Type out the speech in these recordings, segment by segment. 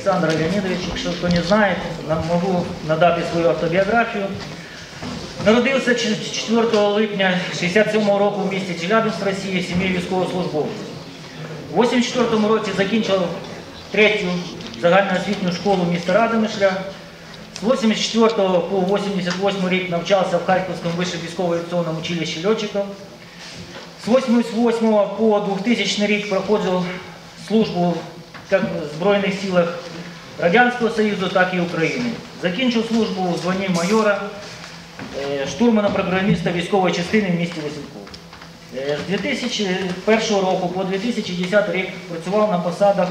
Олександр Леонідович, якщо хто не знає, можу надати свою автобіографію. Народився 4 липня 67 року в місті Челябинськ, Росії, в сім'ї військовослужбовців. У 84-му році закінчив третю загальноосвітню школу міста Радомишля. З 84 по 88 рік навчався в Харківському вищому військово-авіаційному училищі льотчиків. З 88 по 2000 рік проходив службу як в Збройних силах Радянського Союзу, так і України. Закінчив службу у званні майора, е, штурмана-програміста військової частини в місті Васильков. Е, З 2001 року по 2010 рік працював на посадах,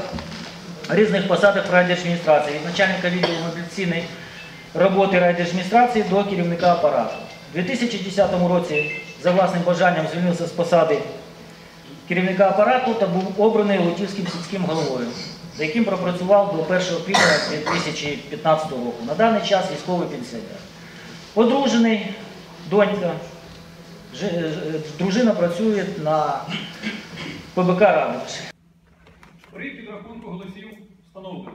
різних посадах в райдержадміністрації, від начальника відділу мобілізаційної роботи райдержадміністрації до керівника апарату. У 2010 році за власним бажанням звільнився з посади керівника апарату та був обраний Лутівським сільським головою, за яким пропрацював до 1 квітня 2015 року. На даний час військовий пенсіонер. Одружений, донька, Ж- ж- дружина працює на ПБК Радович. При підрахунку голосів встановлено.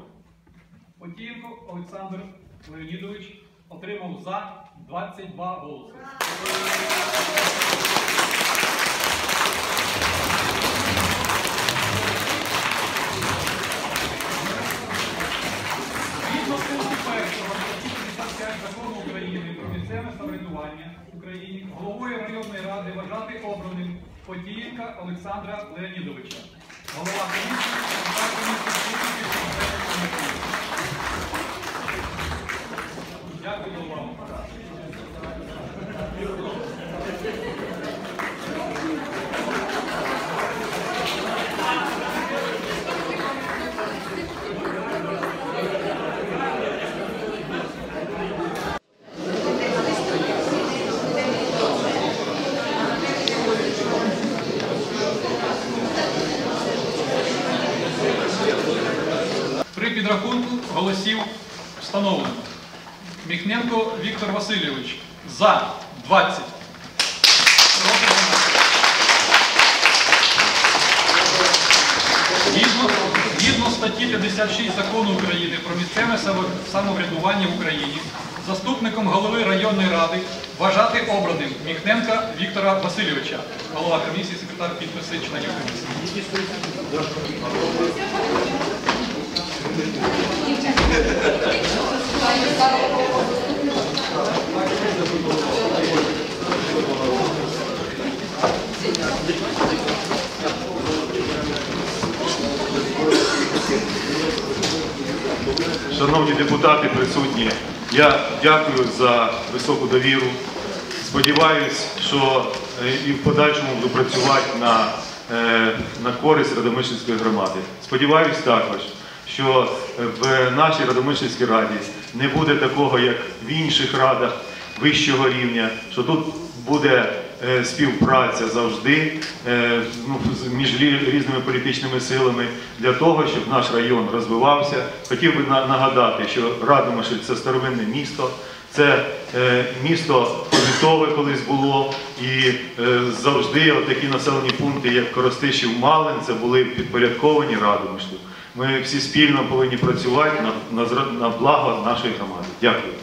Потієнко Олександр Леонідович отримав за 22 голоси. Самоврядування в Україні головою районної ради вважати обраним Потієнка Олександра Леонідовича. Голова комісії, комісії. Дякую за увагу. При підрахунку голосів встановлено. Міхненко Віктор Васильович за 20. Згідно, статті 56 закону України про місцеве самоврядування в Україні, заступником голови районної ради вважати обраним Міхненка Віктора Васильовича, голова комісії, секретар підписи членів комісії. Шановні депутати присутні, я дякую за високу довіру. Сподіваюсь, що е, і в подальшому буду працювати на, е, на користь Радомишльської громади. Сподіваюсь також, що в нашій Радомишльській раді не буде такого, як в інших радах вищого рівня, що тут буде е, співпраця завжди е, ну, між різними політичними силами для того, щоб наш район розвивався. Хотів би нагадати, що Радомишль – це старовинне місто. Це е, місто повітове колись було, і е, завжди такі населені пункти, як Коростишів Малин, це були підпорядковані Радомишлю. Ми всі спільно повинні працювати на, на, на благо нашої громади. Дякую.